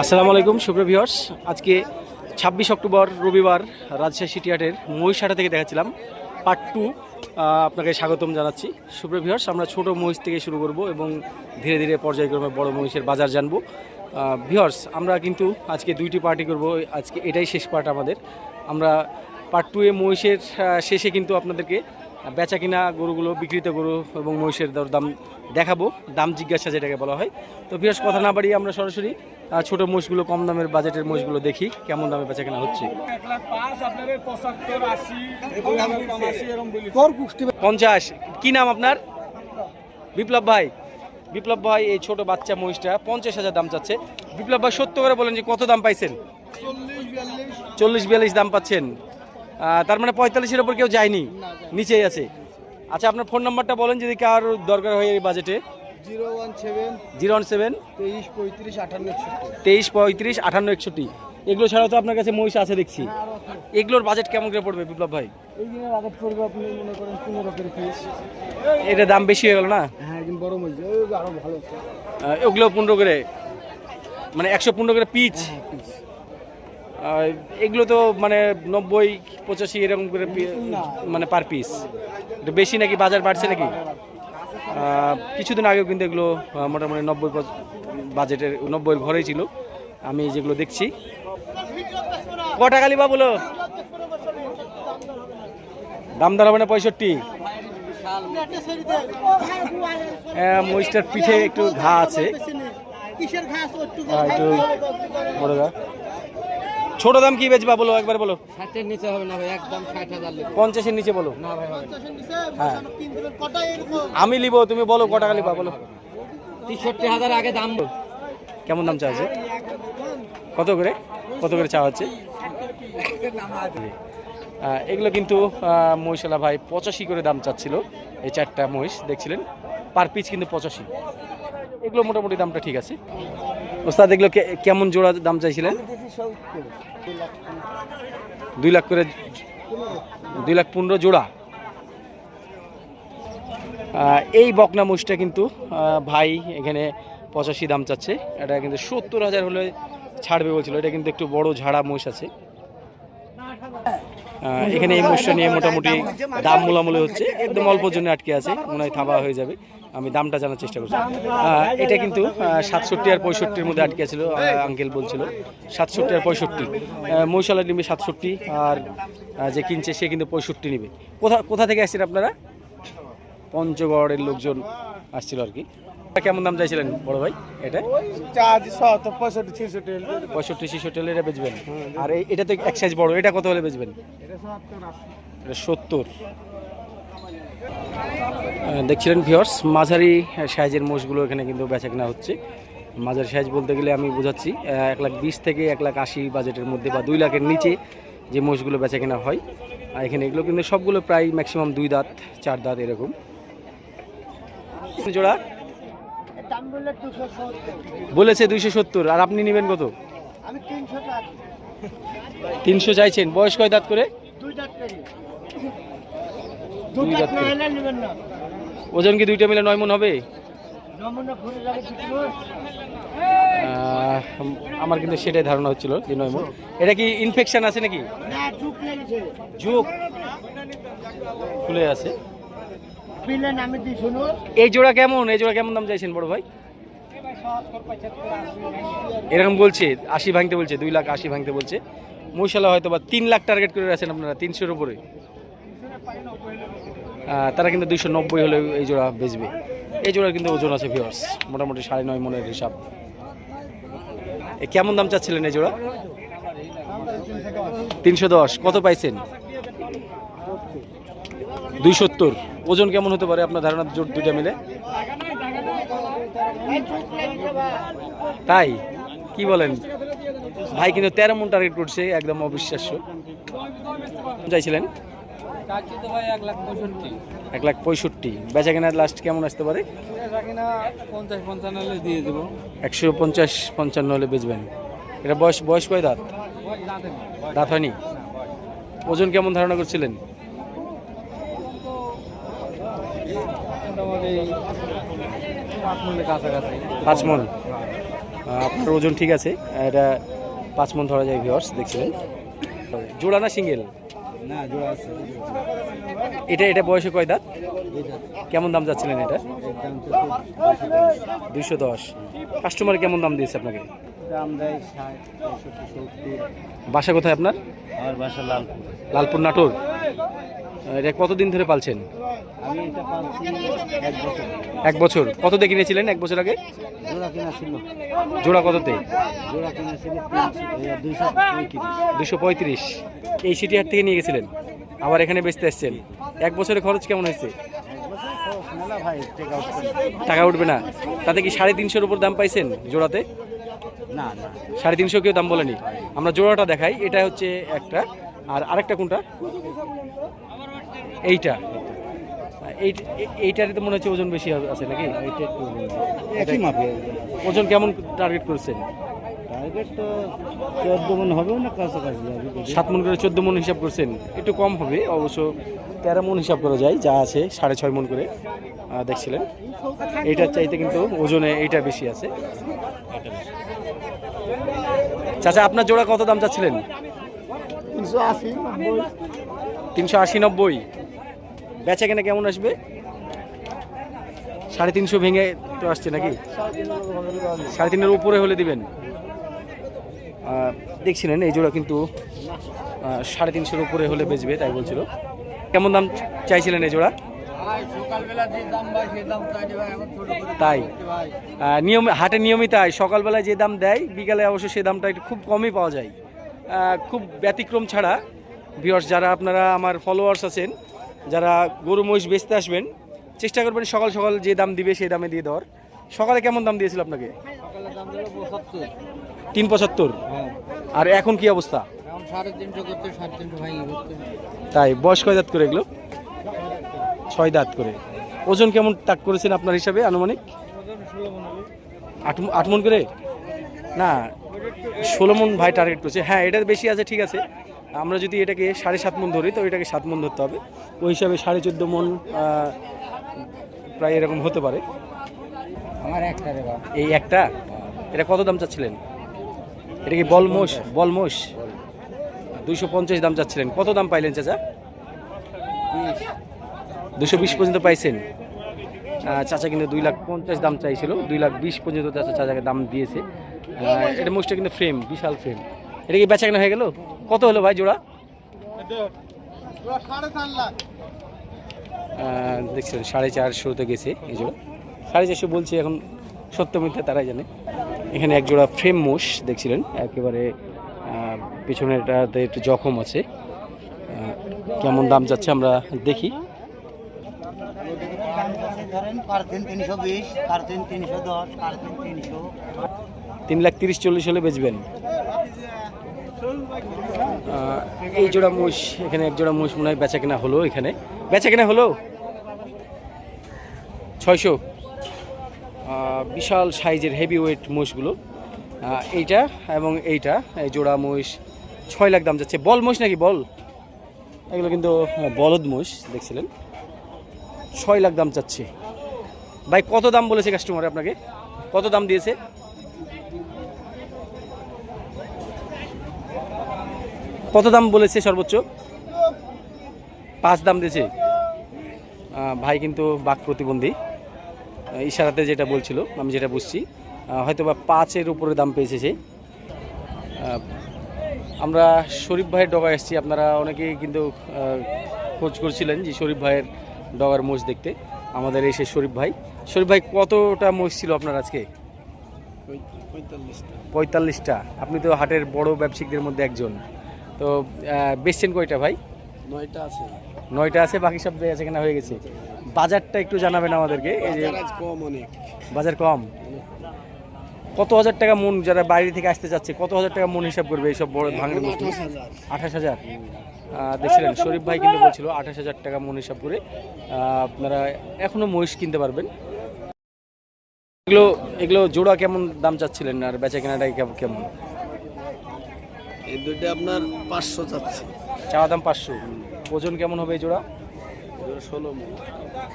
আসসালামু আলাইকুম, সুপ্রিয় আজকে ছাব্বিশ অক্টোবর, রবিবার, রাজশাহী সিটিহাটের মহিষহাটা থেকে দেখাচ্ছিলাম। পার্ট টু আপনাকে স্বাগতম জানাচ্ছি। সুপ্রিয় আমরা ছোট মহিষ থেকে শুরু করব এবং ধীরে ধীরে পর্যায়ক্রমে বড় মহিষের বাজার জানব। ভিউয়ার্স, আমরা কিন্তু আজকে দুইটি পার্টি করব। আজকে এটাই শেষ পার্ট আমাদের। আমরা পার্ট টু এ মহিষের শেষে কিন্তু আপনাদেরকে বেচা কিনা গরুগুলো, বিক্রিত গরু এবং মহিষের দাম দেখাবো, দাম জিজ্ঞাসা যেটাকে বলা হয়। তো বিয়াস কথা না বাড়িয়ে আমরা সরাসরি ছোট মহিষগুলো, কম দামের বাজেটের মহিষগুলো দেখি, কেমন দামে বেচা কিনা হচ্ছে। পঞ্চাশ, কি নাম আপনার? বিপ্লব ভাই। বিপ্লব ভাই, এই ছোট বাচ্চা মহিষটা পঞ্চাশ হাজার দাম চাচ্ছে। বিপ্লব ভাই, সত্য করে বলেন যে কত দাম পাইছেন? চল্লিশ বিয়াল্লিশ দাম পাচ্ছেন। তার মানে পঁয়তাল্লিশের ওপর কেউ যায়নি? নিচেই আছে। আচ্ছা আপনার ফোন নাম্বারটা বলেন যদি কার দরকার হয় এই বাজেটে zero one seven zero one seven তেইশ পঁয়ত্রিশ আটান্ন একষট্টি। তেইশ পঁয়ত্রিশ আটান্ন একষট্টি। এগুলো ছাড়াও তো আপনার কাছে মহিষ আছে দেখছি। এগুলোর বাজেট কেমন করে পড়বে বিপ্লব ভাই? মনে এটা দাম বেশি হয়ে গেল না? হ্যাঁ ওগুলো পনেরো করে মানে একশো পনেরো করে পিচ হ্যাঁ এগুলো তো মানে নব্বই পঁচাশি এরকম করে মানে পার পিস বেশি নাকি বাজার বাড়ছে নাকি? কিছুদিন আগেও কিন্তু এগুলো মোটামুটি নব্বই বাজেটের নব্বইয়ের ঘরেই ছিল। আমি যেগুলো দেখছি। কটা কালি বা বলো দাম দর হবে না পঁয়ষট্টি? হ্যাঁ, মহিষটার পিঠে একটু ঘা আছে। একটু বড় ঘা। ছোট দাম কি বেচবা বলো? একবার বলো। ষাটের নিচে হবে না ভাই একদম ষাট হাজার পঞ্চাশের নিচে বলো। না ভাই হ্যাঁ। আমি লিবো তুমি বলো ক টাকা লিবা বলো। তেষট্টি হাজার আগে দাম কেমন দাম চাওয়া হচ্ছে কত করে? কত করে চা হচ্ছে এগুলো কিন্তু মহিষালা ভাই পঁচাশি করে দাম চাচ্ছিল। এই চারটা মহিষ দেখছিলেন? পার পিস কিন্তু পঁচাশি। এগুলো মোটামুটি দামটা ঠিক আছে। ওস্তাদ এগুলো কেমন জোড়া দাম চাইছিলেন? দুই লাখ করে দুই লাখ পনেরো জোড়া। এই বকনা মহিষটা কিন্তু ভাই এখানে পঁচাশি দাম চাচ্ছে। এটা কিন্তু সত্তর হাজার হলে ছাড়বে বলছিল। এটা কিন্তু একটু বড় ঝাড়া মহিষ আছে। এখানে এই মহিষটা নিয়ে মোটামুটি দাম মোলামুলি হচ্ছে। একদম অল্প জন্য আটকে আছে। মনে হয় থাবা হয়ে যাবে। আমি দামটা জানার চেষ্টা করছি। এটা কিন্তু সাতষট্টি আর পঁয়ষট্টির মধ্যে আটকে ছিল আঙ্কেল বলছিল। সাতষট্টি আর পঁয়ষট্টি। মহিষালা নিবে সাতষট্টি, আর যে কিনছে সে কিন্তু পঁয়ষট্টি নিবে। কোথা কোথা থেকে আসছেন আপনারা? পঞ্চগড়ের লোকজন আসছিল আর কি। কেমন দাম চাইছিলেন, বড় ভাই? এটা? পঁয়ষট্টি, ছেষট্টি হলে এটা বেচবেন। আর এটা তো এক সাইজ বড়, এটা কত হলে বেচবেন? সত্তর। দেখছিলেন ভিওর্স মাঝারি সাইজের মোষগুলো এখানে কিন্তু বেচা কেনা হচ্ছে। মাঝারি সাইজ বলতে গেলে আমি বোঝাচ্ছি এক লাখ বিশ থেকে এক লাখ আশি বাজেটের মধ্যে বা দুই লাখের নিচে যে মোষগুলো বেচা কেনা হয়। আর এখানে এগুলো কিন্তু সবগুলো প্রায় ম্যাক্সিমাম দুই দাঁত চার দাঁত এরকম। জোড়া? বলেছে দুইশো সত্তর আর আপনি নেবেন কত? তিনশো তিনশো চাইছেন বয়স কয় দাঁত করে? দুই দাঁত করি দুই দাঁত করে। হলে নেবেন না ওজন কি দুইটা মিলে নয় মন হবে? আমার কিন্তু সেটাই ধারণা হচ্ছিল যে নয় মন। এটা কি ইনফেকশন আছে নাকি? যুগ খুলে আছে। এই জোড়া কেমন? এই জোড়া কেমন দাম চাইছেন বড় ভাই? এরকম বলছে আশি ভাঙতে বলছে দুই লাখ আশি ভাঙতে বলছে। মহিশালা হয়তো বা তিন লাখ টার্গেট করে আছেন আপনারা তিনশোর উপরে। তারা কিন্তু দুইশো নব্বই হলে এই জোড়া বেচবে। এই জোড়ার কিন্তু ওজন আছে ভিওর্স মোটামুটি সাড়ে নয় মনের হিসাব। কেমন দাম চাচ্ছিলেন এই জোড়া? তিনশো দশ, কত পাইছেন? দুই সত্তর, ওজন কেমন হতে পারে আপনার ধারণা জোট দুইটা মিলে? তাই? কি বলেন? ভাই কিন্তু তেরো মন টার্গেট করছে, একদম অবিশ্বাস্য। চাইছিলেন? এক লাখ পঁয়ষট্টি। বেচা কেনার লাস্ট কেমন আসতে পারে? একশো পঞ্চাশ পঞ্চান্ন হলে বেচবেন। এটা বয়স বয়স কয় দাঁত? দাঁত হয়নি? ওজন কেমন ধারণা করছিলেন? পাঁচ মন। আপনার ওজন ঠিক আছে। এটা পাঁচ মন ধরা যায় ভিওর্স দেখছিলেন। জোড়া না সিঙ্গেল? না জোড়া আছে। এটা এটা বয়সে কয় দাঁত? কেমন দাম যাচ্ছিলেন এটা? দুইশো দশ। কাস্টমার কেমন দাম দিয়েছে আপনাকে? বাসা কোথায় আপনার? আমার বাসা লালপুর। লালপুর নাটোর। এটা কতদিন ধরে পালছেন? এক বছর। কত দিয়ে কিনেছিলেন এক বছর আগে? জোড়া কিনা ছিল। জোড়া কততে? জোড়া কিনা ছিল দুশো পঁয়ত্রিশ। এই সিটি হাট থেকে নিয়ে গেছিলেন। আবার এখানে বেচতে আসছেন। এক বছরের খরচ কেমন হয়েছে? টেক উঠবে না। তাতে কি সাড়ে তিনশোর উপর দাম পাইছেন জোড়াতে? না না। সাড়ে তিনশো কেউ দাম বলেনি। আমরা জোড়াটা দেখাই। এটা হচ্ছে একটা। আর আরেকটা কোনটা? এইটা। এই এইটারই তো মনে হচ্ছে ওজন বেশি হবে- আছে নাকি? একই মাপে। ওজন কেমন টার্গেট করছেন? টার্গেট তো চোদ্দ মন হবেও না কাছাকাছি যাবে সাত মন করে চোদ্দ মন হিসাব করছেন। একটু কম হবে অবশ্য তেরো মন হিসাব করা যায় যা আছে সাড়ে ছয় মন করে দেখছিলেন। এইটার চাইতে কিন্তু ওজনে এইটা বেশি আছে। চাচা আপনার জোড়া কত দাম চাচ্ছিলেন? তিনশো আশি তিনশো আশি নব্বই। বেচা কেনা কেমন আসবে? সাড়ে তিনশো ভেঙে তো আসছে নাকি? সাড়ে তিনের উপরে হলে দিবেন। দেখছিলেন, এই জোড়া কিন্তু সাড়ে তিনশোর উপরে হলে বেচবে, তাই বলছিল। কেমন দাম চাইছিলেন এই জোড়া? তাই। নিয়ম হাটে নিয়মিত আয়, সকালবেলায় যে দাম দেয়, বিকালে অবশ্য সে দামটা একটু খুব কমই পাওয়া যায়। খুব ব্যতিক্রম ছাড়া ভিওর্স যারা আপনারা আমার ফলোয়ার্স আছেন যারা গরু মহিষ বেচতে আসবেন চেষ্টা করবেন সকাল সকাল যে দাম দিবে সেই দামে দিয়ে দেওয়ার। সকালে কেমন দাম দিয়েছিল আপনাকে? তিন পঁচাত্তর? হ্যাঁ। আর এখন কি অবস্থা? তাই বয়স কয় দাঁত করে এগুলো? ছয় দাঁত করে। ওজন কেমন তাক করেছেন আপনার হিসাবে আনুমানিক? আট আট মন করে? না ষোলো মন ভাই টার্গেট করছে। হ্যাঁ এটার বেশি আছে ঠিক আছে। আমরা যদি এটাকে সাড়ে সাত মন ধরি তো এটাকে সাত মন ধরতে হবে। ওই হিসাবে সাড়ে চোদ্দ মন প্রায় এরকম হতে পারে। আমার একটা এই একটা? এটা কত দাম চাচ্ছিলেন? এটা কি বলমোষ বলমোষ দুইশো পঞ্চাশ। দাম চাচ্ছিলেন। কত দাম পাইলেন চাচা? দুশো বিশ পর্যন্ত পাইছেন। চাচা কিন্তু দুই লাখ পঞ্চাশ দাম চাইছিল। দুই লাখ বিশ পর্যন্ত চাচা চাচাকে দাম দিয়েছে। এটা মোষটা কিন্তু ফ্রেম বিশাল ফ্রেম এটা কি বেচা কেনা হয়ে গেল? কত হলো ভাই জোড়া? দেখছেন সাড়ে চারশোতে গেছে এই জোড়া। সাড়ে চারশো বলছি এখন সত্য মিথ্যা তারাই জানে। এখানে এক জোড়া ফ্রেম মোষ দেখছিলেন? একেবারে আহ, পেছনেরটাতে একটু জখম আছে। কেমন দাম যাচ্ছে আমরা দেখি। তিন লাখ তিরিশ চল্লিশ হলে বেচবেন। এই জোড়া মোষ এখানে এক জোড়া মোষ মনে হয় বেচা কেনা হলো এখানে। বেচা কেনা হলো? ছয়শো। বিশাল সাইজের হেভি ওয়েট মোষগুলো এইটা এবং এইটা, এই জোড়া মোষ ছয় লাখ দাম যাচ্ছে। বল মোষ নাকি? বল। এগুলো কিন্তু বলদ মোষ, দেখছিলেন? ছয় লাখ দাম চাচ্ছে ভাই, কত দাম বলেছে কাস্টমার আপনাকে? কত দাম দিয়েছে? কত দাম বলেছে সর্বোচ্চ? পাঁচ দাম দিয়েছে। ভাই কিন্তু বাক প্রতিবন্ধী। ইশারাতে যেটা বলছিল আমি যেটা বুঝছি হয়তো বা পাঁচের উপরে দাম পেয়েছে সে। আমরা শরীফ ভাইয়ের ডগা এসেছি আপনারা অনেকেই কিন্তু খোঁজ করছিলেন যে শরীফ ভাইয়ের ডগার মোষ দেখতে। আমাদের এসে শরীফ ভাই। শরীফ ভাই কতটা মোষ ছিল আপনার আজকে? পঁয়তাল্লিশটা। পঁয়তাল্লিশটা। আপনি তো হাটের বড় ব্যবসায়িকদের মধ্যে একজন। তো বেচছেন কয়টা ভাই? নয়টা আছে। নয়টা আছে বাকি সব বেচা কেনা হয়ে গেছে। বাজারটা একটু জানাবেন আমাদেরকে। এই যে কম অনেক। বাজার কম। কত হাজার টাকা মন যারা বাইরে থেকে আসতে চাচ্ছে কত হাজার টাকা মন হিসাব করবে এইসব বড় ভাঙড়ে বস্তু আঠাশ হাজার। দেখছিলেন শরীফ ভাই কিন্তু বলছিল আঠাশ হাজার টাকা মন হিসাব করে। আপনারা এখনও মহিষ কিনতে পারবেন। এগুলো এগুলো জোড়া কেমন দাম চাচ্ছিলেন আর বেচা কেনাটা কেমন- কেমন? এই দুইটা আপনার পাঁচশো চাচ্ছে। চাওয়া দাম পাঁচশো। ওজন কেমন হবে এই জোড়া? ষোলো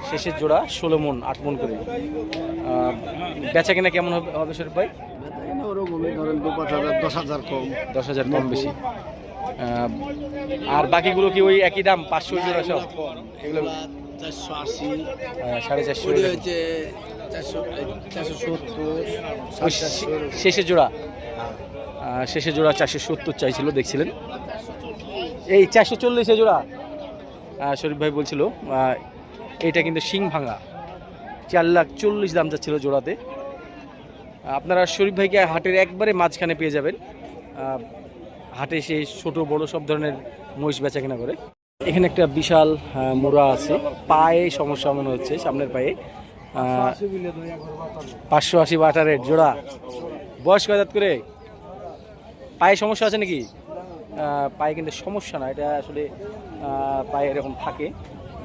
শেষের জোড়া ষোলো মন আট মন করে। বেচা কেনা কেমন হবে হবে শরীফ ভাই? ওরকমই ধরেন দু পাঁচ হাজার দশ হাজার কম। দশ হাজার কম বেশি। আর বাকিগুলো কি ওই একই দাম পাঁচশো জোড়া সব? এগুলো চারশো আশি। সাড়ে চারশো হচ্ছে চারশো চারশো সত্তর শেষের জোড়া? শেষের জোড়া চারশো সত্তর চাইছিল, দেখছিলেন? এই চারশো চল্লিশে জোড়া শরীফ ভাই বলছিল এইটা কিন্তু শিং ভাঙা। চার লাখ চল্লিশ দাম যাচ্ছিল জোড়াতে। আপনারা শরীফ ভাইকে হাটের একবারে মাঝখানে পেয়ে যাবেন। হাটে সে ছোট বড় সব ধরনের মহিষ বেচা কেনা করে। এখানে একটা বিশাল মোড়া আছে। পায়ে সমস্যা মনে হচ্ছে, সামনের পায়ে। পাঁচশো আশি বাটারের জোড়া। বয়স করে? পায়ে সমস্যা আছে নাকি? পায়ে কিন্তু সমস্যা না এটা আসলে পায়ে এরকম থাকে।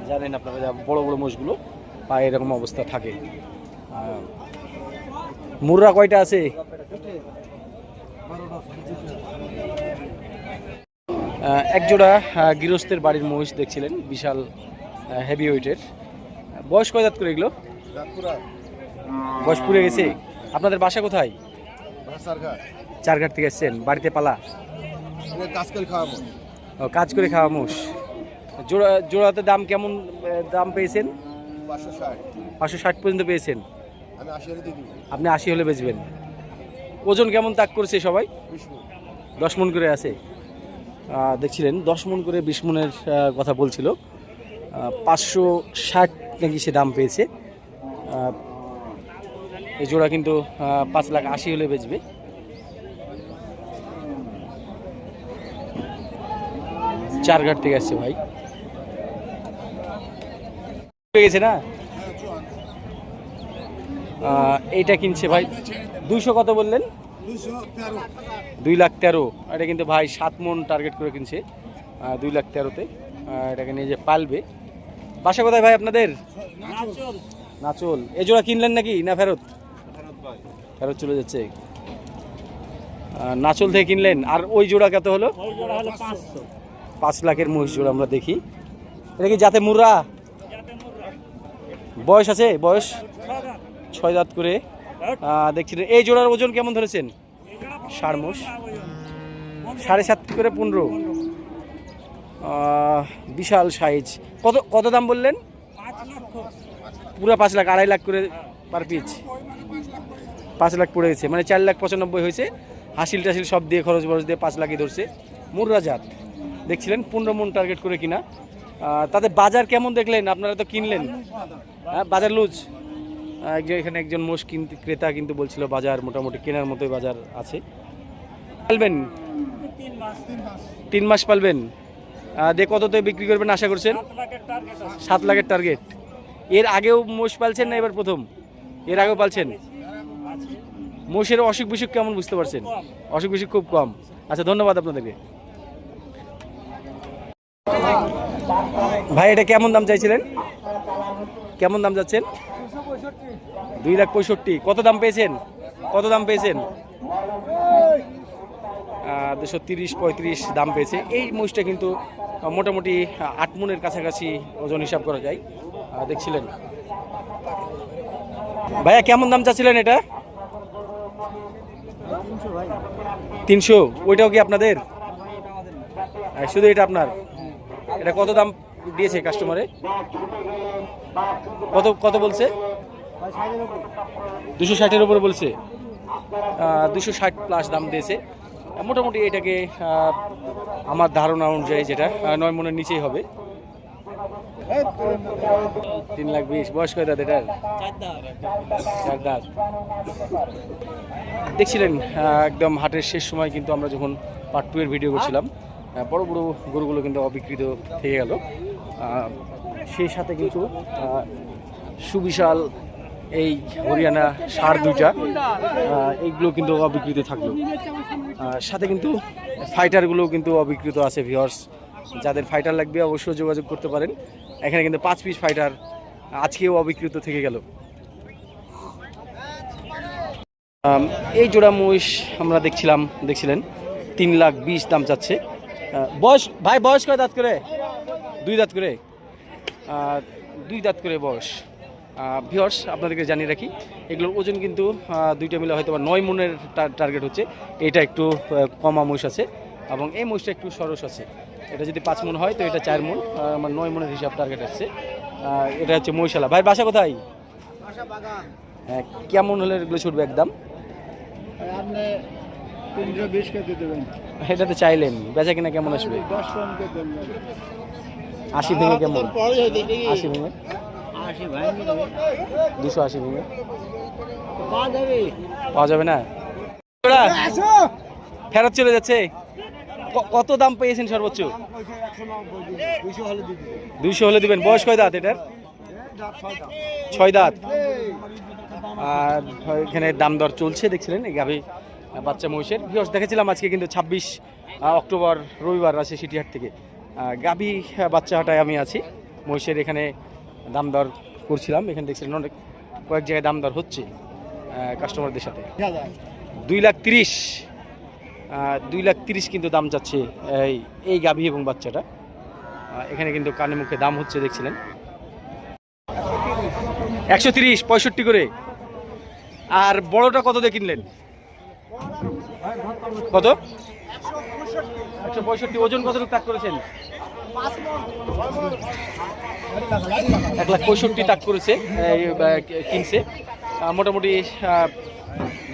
জানেন আপনারা যা বড় বড় মোষগুলো পায়ে এরকম অবস্থা থাকে। মুররা কয়টা আছে? আহ, এক জোড়া গৃহস্থের বাড়ির মহিষ দেখছিলেন বিশাল হেভি ওয়েটের বয়স কয় করে এগুলো? বয়স পুড়ে গেছে। আপনাদের বাসা কোথায়? চারঘাট থেকে এসছেন বাড়িতে পালা? কাজ করে খাওয়াবো। ও, কাজ করে খাওয়া মোষ জোড়া জোড়াতে দাম কেমন দাম পেয়েছেন? পাঁচশো ষাট। পর্যন্ত পেয়েছেন? আপনি আশি হলে বেচবেন। ওজন কেমন তাক করছে সবাই? দশ মন করে আছে। দেখছিলেন দশ মন করে বিশ মনের কথা বলছিল। পাঁচশো ষাট নাকি সে দাম পেয়েছে। এই জোড়া কিন্তু পাঁচ লাখ আশি হলে বেচবে। চার ঘাট থেকে আসছে ভাই। হয়ে গেছে না? এইটা কিনছে ভাই। দুইশো কত বললেন? দুই লাখ তেরো। এটা কিন্তু ভাই সাত মন টার্গেট করে কিনছে। দুই লাখ তেরোতে। এটাকে নিয়ে যে পালবে। বাসা কোথায় ভাই আপনাদের? নাচল। এ জোড়া কিনলেন নাকি? না ফেরত? ফেরত চলে যাচ্ছে। নাচল থেকে কিনলেন। আর ওই জোড়া কত হলো? পাঁচ লাখের মহিষ জোড়া আমরা দেখি। এটা কি যাতে মুর্রা বয়স আছে? বয়স? ছয় দাঁত করে। দেখছিলেন এই জোড়ার ওজন কেমন ধরেছেন? ষাড় মোষ। সাড়ে সাত করে পনেরো। বিশাল সাইজ। কত কত দাম বললেন? পুরো পাঁচ লাখ, আড়াই লাখ করে পার পিস। পাঁচ লাখ পড়ে গেছে। মানে চার লাখ পঁচানব্বই হয়েছে। হাসিল টাসিল সব দিয়ে খরচ বরচ দিয়ে পাঁচ লাখই ধরছে। মুর্রা জাত। দেখছিলেন পনেরো মন টার্গেট করে কিনা। তাতে বাজার কেমন দেখলেন? আপনারা তো কিনলেন। হ্যাঁ বাজার লুজ। এখানে একজন মোষ কিনতে ক্রেতা কিন্তু বলছিল বাজার মোটামুটি কেনার মতোই বাজার আছে। পালবেন? তিন মাস পালবেন। দিয়ে কততে বিক্রি করবেন আশা করছেন? সাত লাখের টার্গেট এর আগেও মোষ পালছেন না এবার প্রথম? এর আগেও পালছেন? মোষের অসুখ বিসুখ কেমন বুঝতে পারছেন? অসুখ বিসুখ খুব কম। আচ্ছা ধন্যবাদ আপনাদেরকে। ভাই, এটা কেমন দাম চাইছিলেন? কেমন দাম যাচ্ছেন? দুই লাখ পঁয়ষট্টি। কত দাম পেয়েছেন? কত দাম পেয়েছেন? দুশো তিরিশ, পঁয়ত্রিশ দাম পেয়েছে। এই মহিষটা কিন্তু মোটামুটি আট মনের কাছাকাছি ওজন হিসাব করা যায়। দেখছিলেন? ভাইয়া, কেমন দাম চাচ্ছিলেন এটা? তিনশো। ওইটাও কি আপনাদের? শুধু এটা আপনার? এটা কত দাম দিয়েছে কাস্টমারে কত কত বলছে? দুশো ষাটের উপরে বলছে। দুশো ষাট প্লাস দাম দিয়েছে। মোটামুটি এটাকে আমার ধারণা অনুযায়ী যেটা নয় মনের নিচেই হবে। তিন লাখ বিশ, বয়স কয় দাঁত এটার? দেখছিলেন একদম হাটের শেষ সময় কিন্তু আমরা যখন পার্ট টু এর ভিডিও করছিলাম বড় বড় গরুগুলো কিন্তু অবিকৃত থেকে গেল। সেই সাথে কিন্তু সুবিশাল এই হরিয়ানা সার দুইটা এইগুলো কিন্তু অবিকৃত থাকল। সাথে কিন্তু ফাইটারগুলো কিন্তু অবিকৃত আছে ভিওর্স যাদের ফাইটার লাগবে অবশ্যই যোগাযোগ করতে পারেন। এখানে কিন্তু পাঁচ পিস ফাইটার আজকেও অবিকৃত থেকে গেল। এই জোড়া মহিষ আমরা দেখছিলাম, দেখছিলেন, তিন লাখ বিশ দাম চাচ্ছে। বয়স ভাই বয়স কয় দাঁত করে? দুই দাঁত করে। দুই দাঁত করে বয়স। ভিওর্স আপনাদেরকে জানিয়ে রাখি এগুলোর ওজন কিন্তু দুইটা মিলে হয়তো বা নয় মনের টার্গেট হচ্ছে। এটা একটু কমা মহিষ আছে এবং এই মহিষটা একটু সরস আছে। এটা যদি পাঁচ মন হয় তো এটা চার মন আমার নয় মনের হিসাব টার্গেট আসছে এটা হচ্ছে মহিষালা। ভাই বাসা কোথায়? হ্যাঁ, কেমন হলে এগুলো ছুটবে একদম? আপনি তিনশো বিশ কেজি দেবেন। এটাতে চাইলেন বেচা কিনা কেমন আসবে? দশ পনেরো দেবেন। আশি ভেঙে কেমন? আশি ভেঙে? দুশো আশি ভেঙে। পাওয়া যাবে। না? ফেরত চলে যাচ্ছে। ক- কত দাম পেয়েছেন সর্বোচ্চ? দুশো হলে দুইশো হলে দিবেন। বয়স কয় দাঁত এটার? ছয় দাঁত। আর এখানে দাম দর চলছে দেখছিলেন? এই গাভি বাচ্চা মহিষের। ভিউস দেখেছিলাম আজকে কিন্তু ছাব্বিশ অক্টোবর রবিবার আছে সিটিহাট থেকে। আহ, গাভী আহ, বাচ্চা হাটায় আমি আছি। মহিষের এখানে দাম দর করছিলাম। এখানে দেখছিলেন অনেক কয়েক জায়গায় দাম দর হচ্ছে কাস্টমারদের সাথে। দুই লাখ তিরিশ দুই লাখ তিরিশ কিন্তু দাম যাচ্ছে এই এই গাভী এবং বাচ্চাটা। এখানে কিন্তু কানে মুখে দাম হচ্ছে দেখছিলেন। একশো তিরিশ পঁয়ষট্টি করে। আর বড়টা কত দিয়ে কিনলেন? কত? একশো পঁয়ষট্টি। ওজন কতটুকু তাক করেছেন? এক লাখ পঁয়ষট্টি তাক করেছে কিনছে। মোটামুটি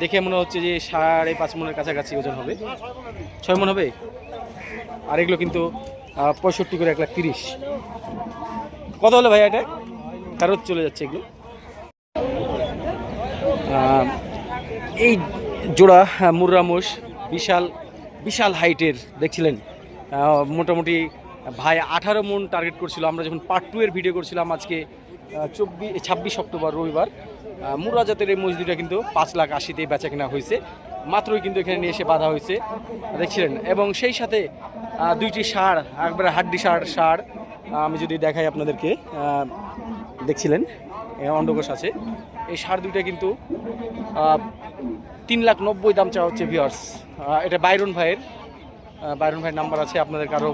দেখে মনে হচ্ছে যে সাড়ে পাঁচ মনের কাছাকাছি ওজন হবে। ছয় মন হবে? আর এগুলো কিন্তু পঁয়ষট্টি করে এক লাখ তিরিশ। কত হলো ভাই এটা? ফেরত চলে যাচ্ছে এগুলো। এই জোড়া আহ, মুর্রা মোষ বিশাল বিশাল হাইটের দেখছিলেন? মোটামুটি ভাই আঠারো মন টার্গেট করছিল। আমরা যখন পার্ট টু এর ভিডিও করছিলাম আজকে চব্বিশ ছাব্বিশ অক্টোবর রবিবার মুর্রা জাতের এই মসজিদটা কিন্তু পাঁচ লাখ আশিতে বেচা কেনা হয়েছে। মাত্রই কিন্তু এখানে নিয়ে এসে বাঁধা হয়েছে দেখছিলেন? এবং সেই সাথে দুইটি সার একবারে হাড্ডি সার সার আমি যদি দেখাই আপনাদেরকে দেখছিলেন? অন্ডকোষ আছে। এই সার দুইটা কিন্তু তিন লাখ নব্বই দাম চাওয়া হচ্ছে ভিওর্স এটা বাইরন ভাইয়ের বাইরন ভাইয়ের নাম্বার আছে, আপনাদের কারও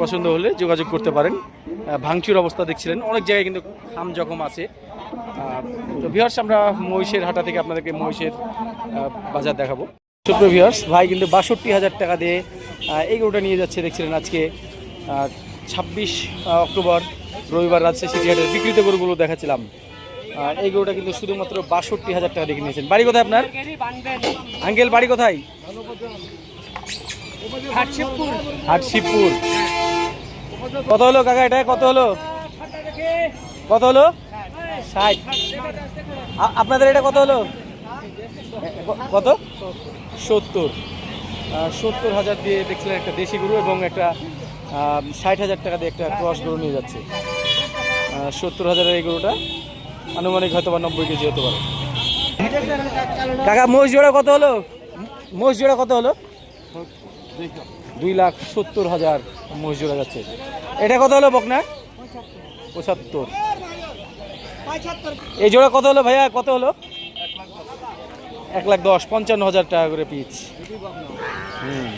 পছন্দ হলে যোগাযোগ করতে পারেন। ভাঙচুর অবস্থা দেখছিলেন, অনেক জায়গায় কিন্তু খাম জখম আছে। তো ভিওর্স আমরা মহিষের হাটা থেকে আপনাদেরকে মহিষের বাজার দেখাবো। ছোট্ট ভিওর্স ভাই কিন্তু বাষট্টি হাজার টাকা দিয়ে এই গরুটা নিয়ে যাচ্ছে দেখছিলেন আজকে ছাব্বিশ অক্টোবর, রবিবার রাজশাহী সিটিহাটের বিক্রিত গরুগুলো দেখাচ্ছিলাম আহ, এই গরুটা কিন্তু শুধুমাত্র বাষট্টি হাজার টাকা দেখে নিয়েছেন বাড়ি কোথায় আপনার? আঙ্কেল বাড়ি কোথায়? হাটশিবপুর। কত হলো কাকা এটা? কত হলো? কত হলো? ষাট। আপনাদের এটা কত হলো? কত? সত্তর। সত্তর হাজার দিয়ে দেখছিলেন একটা দেশি গরু এবং একটা ষাট হাজার টাকা দিয়ে একটা ক্রস গরু নিয়ে যাচ্ছে। সত্তর হাজারের এই গরুটা। আনুমানিক হয়তো বা নব্বই কেজি হতে পারে। কাকা মোষ জোড়া কত হলো? মোষ জোড়া কত হলো? দুই লাখ সত্তর হাজার মোষ জোড়া যাচ্ছে। এটা কত হলো বকনা? পঁচাত্তর। এই জোড়া কত হলো ভাইয়া? কত হলো? এক লাখ দশ পঞ্চান্ন হাজার টাকা করে পিচ। হুম।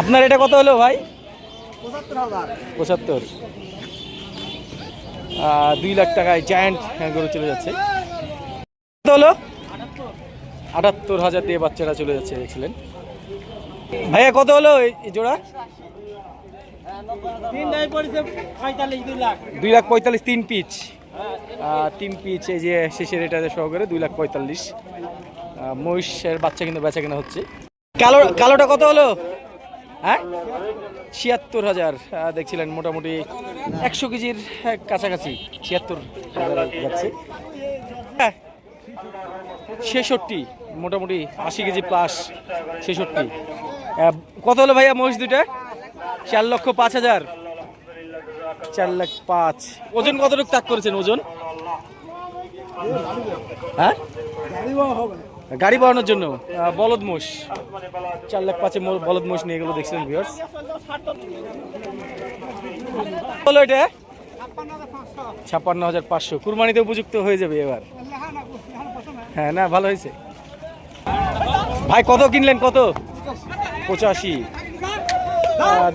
আপনার এটা কত হলো ভাই? পঁচাত্তর। দুই লাখ টাকায় জায়ান্ট গরু চলে যাচ্ছে। কত হলো? আটাত্তর হাজার দিয়ে বাচ্চারা চলে যাচ্ছে দেখছিলেন। ভাইয়া কত হলো এই এই জোড়া দুই লাখ। পঁয়তাল্লিশ তিন পিচ। তিন পিচ এই যে শেষের এটা সহকারে দুই লাখ পঁয়তাল্লিশ। মহিষের বাচ্চা কিন্তু বেচা কেনা হচ্ছে। কালো কালোটা কত হলো? হ্যাঁ? ছিয়াত্তর হাজার দেখছিলেন মোটামুটি একশো কেজির কাছাকাছি ছিয়াত্তর যাচ্ছে। হ্যাঁ ছেষট্টি, মোটামুটি আশি কেজি প্লাস ছেষট্টি। কত হলো ভাইয়া মহিষ দুইটা? চার লক্ষ পাঁচ হাজার। চার লাখ পাঁচ। ওজন কতটুকু তাক করেছেন ওজন? হ্যাঁ? গাড়ি বাড়ানোর জন্য বলদ মোষ। চার লাখ পাঁচে বলদ মোষ নিয়ে গেলো দেখছিলেন এটা? ছাপ্পান্ন হাজার পাঁচশো। কুরবানিতে উপযুক্ত হয়ে যাবে এবার। হ্যাঁ না, ভালো হয়েছে। ভাই, কত কিনলেন, কত? পঁচাশি।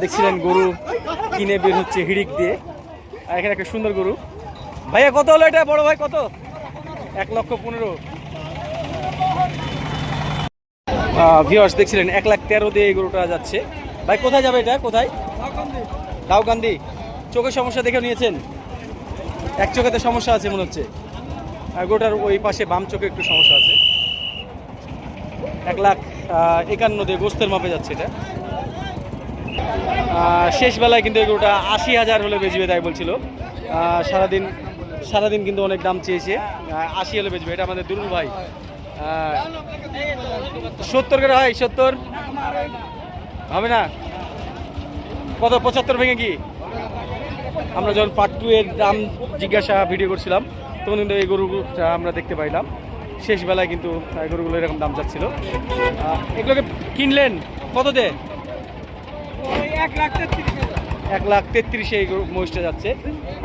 দেখছিলেন গরু কিনে বের হচ্ছে হিড়িক দিয়ে। আর এখানে একটা সুন্দর গরু। ভাইয়া, কত হলো এটা? বড় ভাই, কত? এক লক্ষ পনেরো। ভিওর্স দেখছিলেন, এক লাখ তেরো দিয়ে এই গরুটা যাচ্ছে। ভাই, কোথায় যাবে এটা? কোথায়? দাউকান্দি। চোখের সমস্যা দেখে নিয়েছেন? এক চোখেতে সমস্যা আছে মনে হচ্ছে। গরুটার ওই পাশে বাম চোখে একটু সমস্যা আছে। এক লাখ একান্ন দিয়ে গোস্তের মাপে যাচ্ছে এটা। শেষ বেলায় কিন্তু এই গরুটা আশি হাজার হলে বেচবে তাই বলছিল। সারাদিন সারাদিন কিন্তু অনেক দাম চেয়েছে। আশি হলে বেচবে। এটা আমাদের দুরুল ভাই। সত্তর করে হয় সত্তর। হবে না? কত? পঁচাত্তর ভেঙে কি? আমরা যখন পার্ট টু এর দাম জিজ্ঞাসা ভিডিও করছিলাম, তখন কিন্তু এই গরুটা আমরা দেখতে পাইলাম। শেষ বেলায় কিন্তু গরুগুলো এরকম দাম যাচ্ছিল। এগুলোকে কিনলেন? লাখ তেত্রিশ এক লাখ তেত্রিশে এই মহিষটা যাচ্ছে।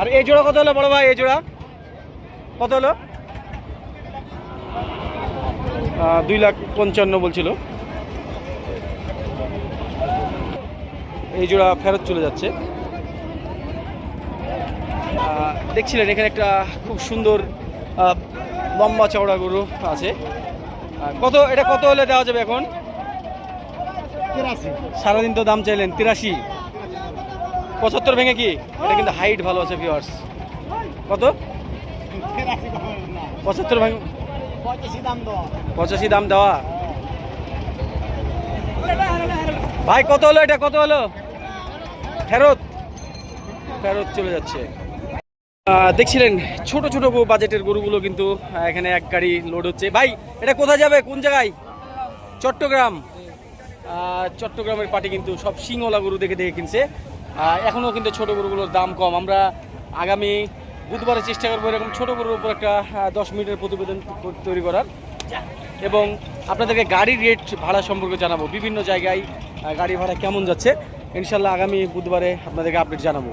আর এই জোড়া কত হলো বড় ভাই, এই জোড়া? কত হলো? দুই লাখ পঞ্চান্ন বলছিল। এই জোড়া ফেরত চলে যাচ্ছে। দেখছিলেন এখানে একটা খুব সুন্দর লম্বা চওড়া গরু আছে। কত এটা কত হলে দেওয়া যাবে এখন? সারাদিন তো দাম চাইলেন তিরাশি। পঁচাত্তর ভেঙে কি? এটা কিন্তু হাইট ভালো আছে ভিওয়ার্স কত? পঁচাত্তর ভেঙে পঁচাশি দাম দেওয়া। ভাই, কত হলো এটা? কত হলো? ফেরত? ফেরত চলে যাচ্ছে। দেখছিলেন, ছোট ছোট বাজেটের গরুগুলো কিন্তু এখানে এক গাড়ি লোড হচ্ছে। ভাই, এটা কোথায় যাবে? কোন জায়গায়? চট্টগ্রাম। চট্টগ্রামের পার্টি কিন্তু সব সিংওয়ালা গরু দেখে দেখে কিনছে। এখনও কিন্তু ছোট গরুগুলোর দাম কম। আমরা আগামী বুধবারে চেষ্টা করব এরকম ছোটো গরুর উপর একটা দশ মিনিটের প্রতিবেদন তৈরি করার। এবং আপনাদেরকে গাড়ির রেট ভাড়া সম্পর্কে জানাব, বিভিন্ন জায়গায় গাড়ি ভাড়া কেমন যাচ্ছে। ইনশাল্লাহ আগামী বুধবারে আপনাদেরকে আপডেট জানাব।